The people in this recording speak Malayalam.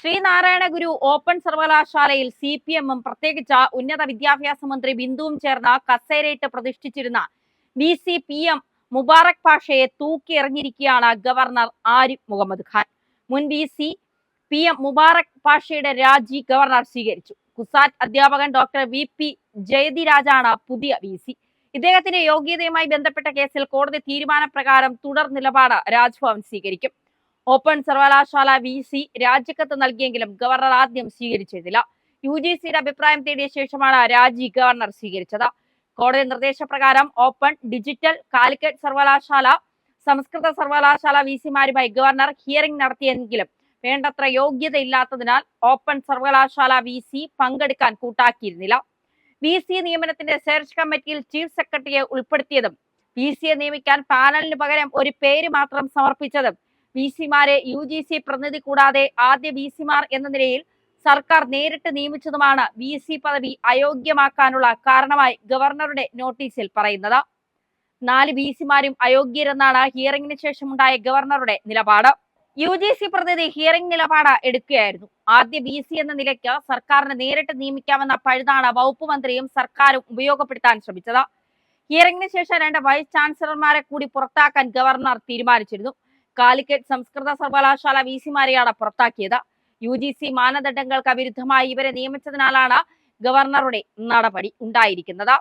ശ്രീനാരായണ ഗുരു ഓപ്പൺ സർവകലാശാലയിൽ സി പി എമ്മും പ്രത്യേകിച്ച് ഉന്നത വിദ്യാഭ്യാസ മന്ത്രി ബിന്ദുവും ചേർന്ന കസേരയിട്ട് പ്രതിഷ്ഠിച്ചിരുന്ന V C P M Mubarak പാഷയെ തൂക്കിയെറിഞ്ഞിരിക്കുകയാണ് ഗവർണർ ആരിഫ് മുഹമ്മദ് ഖാൻ. മുൻ V C P M Mubarak പാഷയുടെ രാജി ഗവർണർ സ്വീകരിച്ചു. കുസാറ്റ് അധ്യാപകൻ ഡോക്ടർ വി പി ജയതിരാജാണ് പുതിയ വി സി. ഇദ്ദേഹത്തിന്റെ യോഗ്യതയുമായി ബന്ധപ്പെട്ട കേസിൽ കോടതി തീരുമാനപ്രകാരം തുടർ നിലപാട് രാജ്ഭവൻ സ്വീകരിക്കും. ഓപ്പൺ സർവകലാശാല വി സി രാജിക്കത്ത് നൽകിയെങ്കിലും ഗവർണർ ആദ്യം സ്വീകരിച്ചിരുന്നില്ല. യു ജി സിയുടെ അഭിപ്രായം തേടിയ ശേഷമാണ് രാജി ഗവർണർ സ്വീകരിച്ചത്. കോടതി നിർദ്ദേശപ്രകാരം ഓപ്പൺ ഡിജിറ്റൽ കാലിക്കറ്റ് സർവകലാശാല സംസ്കൃത സർവകലാശാല വി സിമാരുമായി ഗവർണർ ഹിയറിംഗ് നടത്തിയെങ്കിലും വേണ്ടത്ര യോഗ്യത ഇല്ലാത്തതിനാൽ ഓപ്പൺ സർവകലാശാല വി സി പങ്കെടുക്കാൻ കൂട്ടാക്കിയിരുന്നില്ല. വി സി നിയമനത്തിന്റെ സെർച്ച് കമ്മിറ്റിയിൽ ചീഫ് സെക്രട്ടറിയെ ഉൾപ്പെടുത്തിയതും വി സിയെ നിയമിക്കാൻ പാനലിന് പകരം ഒരു പേര് മാത്രം സമർപ്പിച്ചതും വി സിമാരെ യു ജി സി പ്രതിനിധി കൂടാതെ ആദ്യ വി സിമാർ എന്ന നിലയിൽ സർക്കാർ നേരിട്ട് നിയമിച്ചതുമാണ് വി സി പദവി അയോഗ്യമാക്കാനുള്ള കാരണമായി ഗവർണറുടെ നോട്ടീസിൽ പറയുന്നത്. നാല് വി സിമാരും അയോഗ്യരെന്നാണ് ഹിയറിംഗിന് ശേഷമുണ്ടായ ഗവർണറുടെ നിലപാട്. യു ജി സി പ്രതിനിധി ഹിയറിംഗ് നിലപാട് എടുക്കുകയായിരുന്നു. ആദ്യ ബി സി എന്ന നിലയ്ക്ക് സർക്കാരിന് നേരിട്ട് നിയമിക്കാമെന്ന പഴുതാണ് വകുപ്പ് മന്ത്രിയും സർക്കാരും ഉപയോഗപ്പെടുത്താൻ ശ്രമിച്ചത്. ഹിയറിംഗിന് ശേഷം രണ്ട് വൈസ് ചാൻസലർമാരെ കൂടി പുറത്താക്കാൻ ഗവർണർ തീരുമാനിച്ചിരുന്നു. കാലിക്കറ്റ് സംസ്കൃത സർവകലാശാല വി സിമാരെയാണ് പുറത്താക്കിയത്. യു ജി സി മാനദണ്ഡങ്ങൾക്ക് വിരുദ്ധമായി ഇവരെ നിയമിച്ചതിനാലാണ് ഗവർണറുടെ നടപടി ഉണ്ടായിരിക്കുന്നത്.